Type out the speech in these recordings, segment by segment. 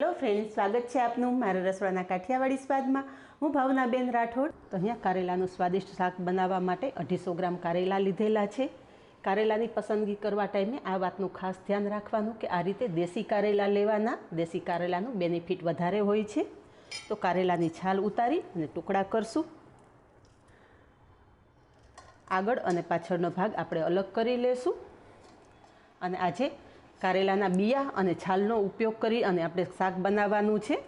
Hello friend સ્વાગત છે આપનું મારા રસોડાના કાઠિયાવાડી સ્વાદમાં. હું ભાવનાબેન રાઠોડ. તો અહીંયા કારેલાનું સ્વાદિષ્ટ શાક બનાવવા માટે અઢીસો ગ્રામ કારેલા લીધેલા છે. કારેલાની પસંદગી કરવા ટાઈમે આ વાતનું ખાસ ધ્યાન રાખવાનું કે આ રીતે દેશી કારેલા લેવાના, દેશી કારેલાનું બેનિફિટ વધારે હોય છે. તો કારેલાની છાલ ઉતારી અને ટુકડા કરશું. આગળ અને પાછળનો ભાગ આપણે અલગ કરી લેશું. અને આજે કારેલાના બિયા અને છાલનો ઉપયોગ કરી અને આપણે શાક બનાવવાનું છે.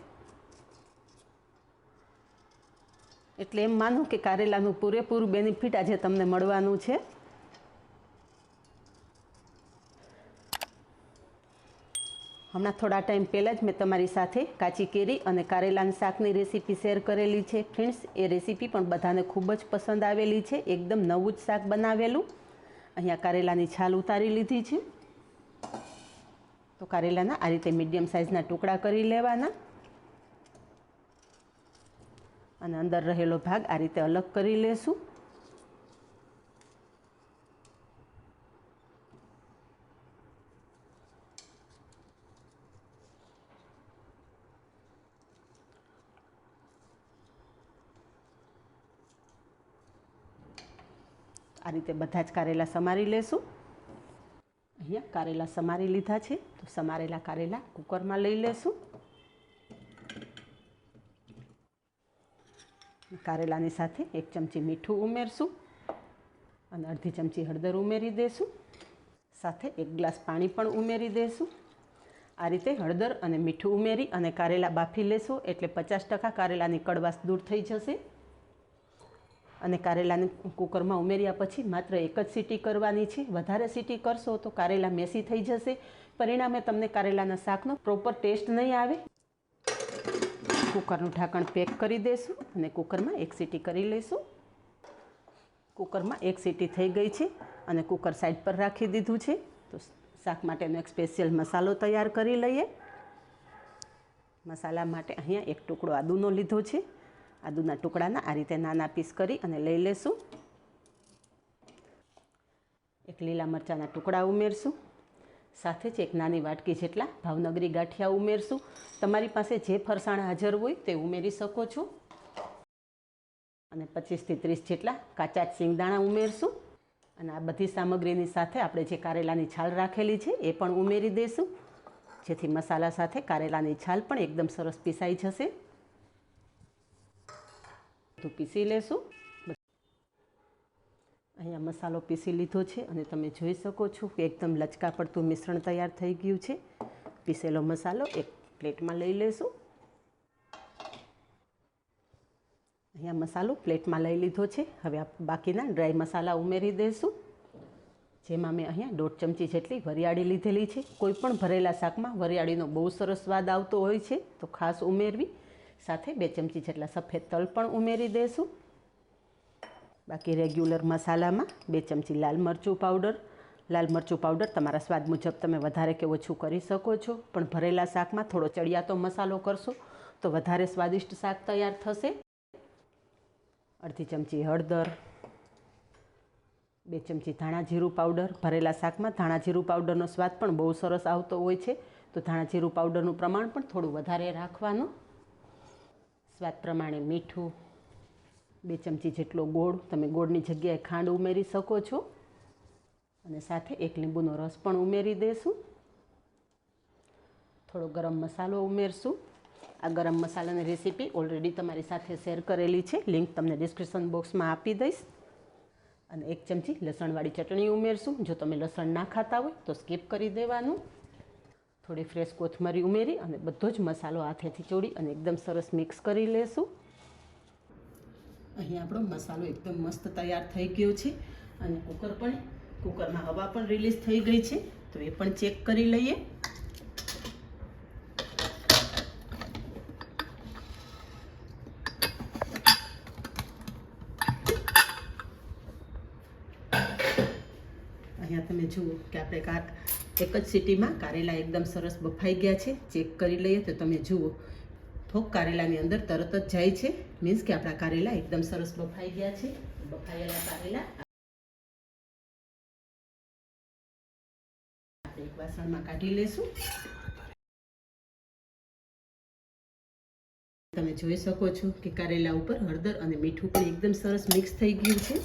એટલે એમ માનું કે કારેલાનું પૂરેપૂરું બેનિફિટ આજે તમને મળવાનું છે. હમણાં થોડા ટાઈમ પહેલાં જ મેં તમારી સાથે કાચી કેરી અને કારેલાના શાકની રેસીપી શેર કરેલી છે. ફ્રેન્ડ્સ, એ રેસીપી પણ બધાને ખૂબ જ પસંદ આવેલી છે. એકદમ નવું જ શાક બનાવેલું. અહીંયા કારેલાની છાલ ઉતારી લીધી છે. તો કારેલાના આ રીતે મીડિયમ સાઇઝના ટુકડા કરી લેવાના. અને અંદર રહેલો ભાગ આ રીતે અલગ કરી લેશું. આ રીતે બધા જ કારેલા સમારી લેશું. અહીંયા કારેલા સમારી લીધા છે. તો સમારેલા કારેલા કુકરમાં લઈ લેશું. કારેલાની સાથે એક ચમચી મીઠું ઉમેરશું અને અડધી ચમચી હળદર ઉમેરી દેશું. સાથે એક ગ્લાસ પાણી પણ ઉમેરી દેશું. આ રીતે હળદર અને મીઠું ઉમેરી અને કારેલા બાફી લેશું એટલે પચાસ ટકા કારેલાની કડવાશ દૂર થઈ જશે. અને કારેલાને કુકરમાં ઉમેર્યા પછી માત્ર એક જ સીટી કરવાની છે. વધારે સીટી કરશો તો કારેલા મેસી થઈ જશે. પરિણામે તમને કારેલાના શાકનો પ્રોપર ટેસ્ટ નહીં આવે. કુકરનું ઢાંકણ પેક કરી દઈશું અને કુકરમાં એક સીટી કરી લઈશું. કુકરમાં એક સીટી થઈ ગઈ છે અને કુકર સાઈડ પર રાખી દીધું છે. તો શાક માટેનો એક સ્પેશિયલ મસાલો તૈયાર કરી લઈએ. મસાલા માટે અહીંયા એક ટુકડો આદુનો લીધો છે. આદુના ટુકડાના આ રીતે નાના પીસ કરી અને લઈ લેશું. એક લીલા મરચાંના ટુકડા ઉમેરશું. સાથે જ એક નાની વાટકી જેટલા ભાવનગરી ગાંઠિયા ઉમેરશું. તમારી પાસે જે ફરસાણ હાજર હોય તે ઉમેરી શકો છો. અને પચીસથી ત્રીસ જેટલા કાચા સિંગદાણા ઉમેરશું. અને આ બધી સામગ્રીની સાથે આપણે જે કારેલાની છાલ રાખેલી છે એ પણ ઉમેરી દઈશું જેથી મસાલા સાથે કારેલાની છાલ પણ એકદમ સરસ પીસાઈ જશે. બધું પીસી લેશું. અહીંયા મસાલો પીસી લીધો છે અને તમે જોઈ શકો છો કે એકદમ લચકા પડતું મિશ્રણ તૈયાર થઈ ગયું છે. પીસેલો મસાલો એક પ્લેટમાં લઈ લેશું. અહીંયા મસાલો પ્લેટમાં લઈ લીધો છે. હવે બાકીના ડ્રાય મસાલા ઉમેરી દઈશું જેમાં મેં અહીંયા દોઢ ચમચી જેટલી વરિયાળી લીધેલી છે. કોઈ પણ ભરેલા શાકમાં વરિયાળીનો બહુ સરસ સ્વાદ આવતો હોય છે, તો ખાસ ઉમેરવી. સાથે બે ચમચી જેટલા સફેદ તલ પણ ઉમેરી દઈશું બાકી રેગ્યુલર મસાલામાં બે ચમચી લાલ મરચું પાવડર. લાલ મરચું પાવડર તમારા સ્વાદ મુજબ તમે વધારે કે ઓછું કરી શકો છો. પણ ભરેલા શાકમાં થોડો ચડિયાતો મસાલો કરશો તો વધારે સ્વાદિષ્ટ શાક તૈયાર થશે. અડધી ચમચી હળદર. બે ચમચી ધાણા જીરું પાવડર. ભરેલા શાકમાં ધાણા જીરું પાવડરનો સ્વાદ પણ બહુ સરસ આવતો હોય છે. તો ધાણા જીરું પાવડરનું પ્રમાણ પણ થોડું વધારે રાખવાનું. સ્વાદ પ્રમાણે મીઠું, બે ચમચી જેટલો ગોળ, તમે ગોળની જગ્યાએ ખાંડ ઉમેરી શકો છો. અને સાથે એક લીંબુનો રસ પણ ઉમેરી દઈશું થોડો ગરમ મસાલો ઉમેરશું. આ ગરમ મસાલાની રેસીપી ઓલરેડી તમારી સાથે શેર કરેલી છે. લિંક તમને ડિસ્ક્રિપ્શન બોક્સમાં આપી દઈશ. અને એક ચમચી લસણવાળી ચટણી ઉમેરશું. જો તમે લસણ ના ખાતા હોય તો સ્કીપ કરી દેવાનું. થોડી ફ્રેશ કોથમરી ઉમેરી અને બધો જ મસાલો હાથેથી ચોળી અને એકદમ સરસ મિક્સ કરી લેશું. અહીં આપણો મસાલો એકદમ મસ્ત તૈયાર થઈ ગયો છે અને કુકર પણ કુકરમાં હવા પણ રિલીઝ થઈ ગઈ છે, તો એ પણ ચેક કરી લઈએ અહીંયા તમે જુઓ કે આપણે કા એક જ સિટીમાં કારેલા એકદમ સરસ બફાઈ ગયા છે. ચેક કરી લઈએ તો તમે જુઓ. થોક કારેલાની અંદર તરત જ જાય છે. મીન્સ કે આપણા કારેલા એકદમ સરસ બફાઈ ગયા છે. બફાયેલા કારેલા. એક વાસણમાં કાઢી લેશું. તમે જોઈ શકો છો કે કારેલા ઉપર હળદર અને મીઠું પણ એકદમ સરસ મિક્સ થઈ ગયું છે.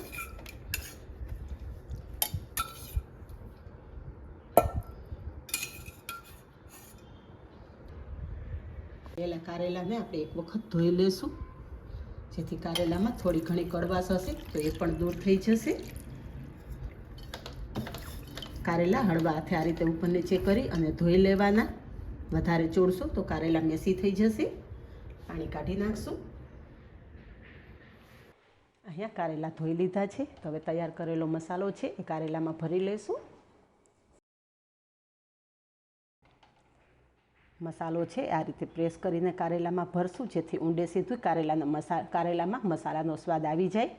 પહેલાં કારેલાને આપણે એક વખત ધોઈ લેશું. જેથી કારેલામાં થોડી ઘણી કડવાશ હશે, તો એ પણ દૂર થઈ જશે. કારેલા હળવા હાથે આ રીતે ઉપર નીચે કરી અને ધોઈ લેવાના. વધારે ચોળશો તો કારેલા મેસી થઈ જશે. પાણી કાઢી નાખશું. અહીંયા કારેલા ધોઈ લીધા છે. તો હવે તૈયાર કરેલો મસાલો છે, એ કારેલામાં ભરી લેશું. મસાલો છે, આ રીતે પ્રેસ કરીને કારેલામાં ભરશું, જેથી ઊંડે સીધું કારેલાના મસા, કારેલામાં મસાલાનો સ્વાદ આવી જાય.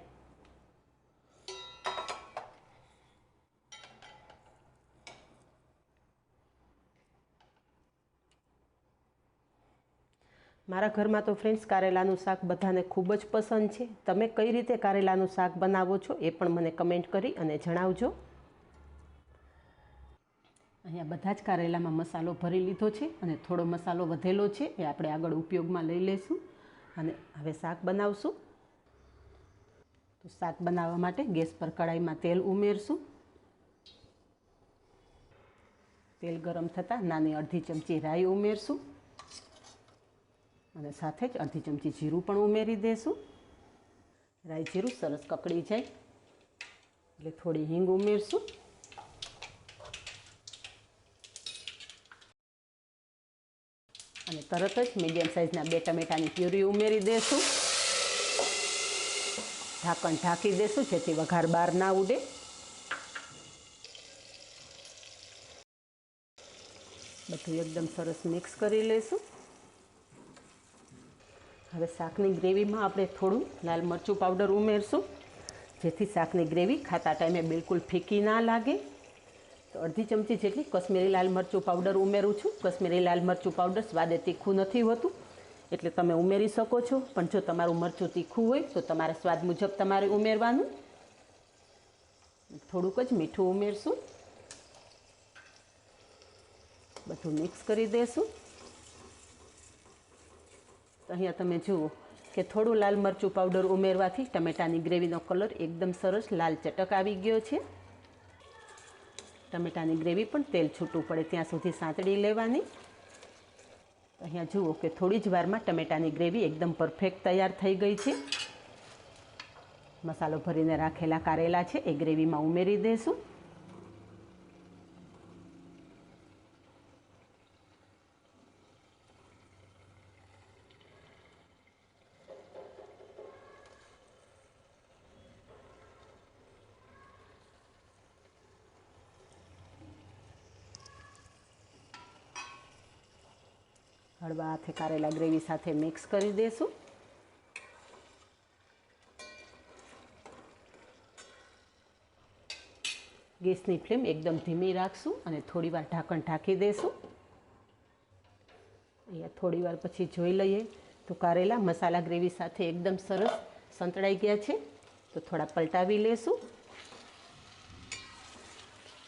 મારા ઘરમાં તો ફ્રેન્ડ્સ કારેલાનું શાક બધાને ખૂબ જ પસંદ છે. તમે કઈ રીતે કારેલાનું શાક બનાવો છો એ પણ મને કમેન્ટ કરી અને જણાવજો. અહીંયા બધા જ કારેલામાં મસાલો ભરી લીધો છે અને થોડો મસાલો વધેલો છે, એ આપણે આગળ ઉપયોગમાં લઈ લઈશું. અને હવે શાક બનાવશું. તો શાક બનાવવા માટે ગેસ પર કડાઈમાં તેલ ઉમેરશું. તેલ ગરમ થતાં નાની અડધી ચમચી રાઈ ઉમેરશું. અને સાથે જ અડધી ચમચી જીરું પણ ઉમેરી દઈશું રાઈ જીરું સરસ કકડી જાય, એટલે થોડી હિંગ ઉમેરશું. અને તરત જ મીડિયમ સાઇઝના બે ટમેટાની પ્યુરી ઉમેરી દઈશું ઢાંકણ ઢાંકી દઈશું જેથી વઘાર બહાર ના ઉડે. બધું એકદમ સરસ મિક્સ કરી લઈશું. હવે શાકની ગ્રેવીમાં આપણે થોડું લાલ મરચું પાવડર ઉમેરશું, જેથી શાકની ગ્રેવી ખાતા ટાઈમે બિલકુલ ફીકી ના લાગે. અડધી ચમચી જેટલી કશ્મીરી લાલ મરચું પાવડર ઉમેરું છું. કશ્મીરી લાલ મરચું પાવડર સ્વાદે તીખું નથી હોતું, એટલે તમે ઉમેરી શકો છો. પણ જો તમારું મરચું તીખું હોય, તો તમારા સ્વાદ મુજબ તમારે ઉમેરવાનું. થોડુંક જ મીઠું ઉમેરશું. બધું મિક્સ કરી દઈશું તો અહીંયા તમે જુઓ કે થોડું લાલ મરચું પાવડર ઉમેરવાથી ટમેટાની ગ્રેવીનો કલર એકદમ સરસ લાલ ચટક આવી ગયો છે. ટમેટાની ગ્રેવી પણ તેલ છૂટું પડે ત્યાં સુધી સાંતળી લેવાની. અહીંયા જુઓ કે થોડી જ વારમાં ટમેટાની ગ્રેવી એકદમ પરફેક્ટ તૈયાર થઈ ગઈ છે. મસાલો ભરીને રાખેલા કારેલા છે, એ ગ્રેવીમાં ઉમેરી દઈશું હળવા હાથે કારેલા ગ્રેવી સાથે મિક્સ કરી દઈશું ગેસની ફ્લેમ એકદમ ધીમી રાખશું અને થોડી વાર ઢાંકણ ઢાંકી દઈશું અહીંયા થોડી વાર પછી જોઈ લઈએ તો કારેલા મસાલા ગ્રેવી સાથે એકદમ સરસ સંતળાઈ ગયા છે. તો થોડા પલટાવી લેશું.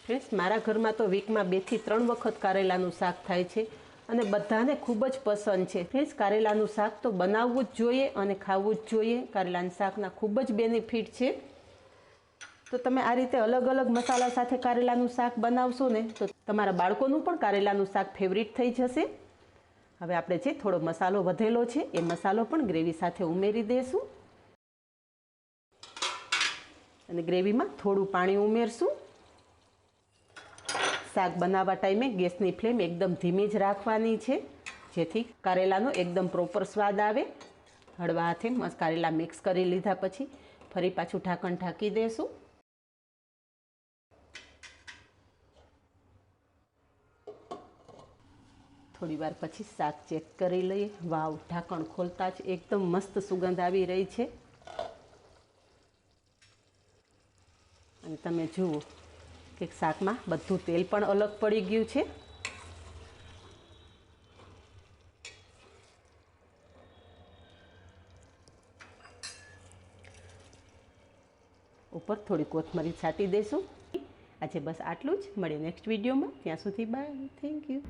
ફ્રેન્ડ્સ, મારા ઘરમાં તો વીકમાં બેથી ત્રણ વખત કારેલાનું શાક થાય છે. અને બધાને ખૂબ જ પસંદ છે. ફ્રેન્ડ્સ, કારેલાનું શાક તો બનાવવું જ જોઈએ અને ખાવું જ જોઈએ. કારેલાના શાકના ખૂબ જ બેનિફિટ છે. તો તમે આ રીતે અલગ અલગ મસાલા સાથે કારેલાનું શાક બનાવશો ને, તો તમારા બાળકોનું પણ કારેલાનું શાક ફેવરિટ થઈ જશે. હવે આપણે જે થોડો મસાલો વધેલો છે, એ મસાલો પણ ગ્રેવી સાથે ઉમેરી દઈશું અને ગ્રેવીમાં થોડું પાણી ઉમેરશું. શાક બનાવવા ટાઈમે ગેસની ફ્લેમ એકદમ ધીમી જ રાખવાની છે. જેથી કારેલાનો એકદમ પ્રોપર સ્વાદ આવે. હળવા હાથે કારેલા મિક્સ કરી લીધા પછી ફરી પાછું ઢાંકણ ઢાંકી દઈશું થોડી વાર પછી શાક ચેક કરી લઈએ. વાવ, ઢાંકણ ખોલતા જ એકદમ મસ્ત સુગંધ આવી રહી છે. અને તમે જુઓ કે શાકમાં બધું તેલ પણ અલગ પડી ગયું છે. ઉપર થોડી કોથમરી છાંટી દઈશું આજે બસ આટલું જ. મળીએ નેક્સ્ટ વિડીયોમાં ત્યાં સુધી બાય થેન્ક યુ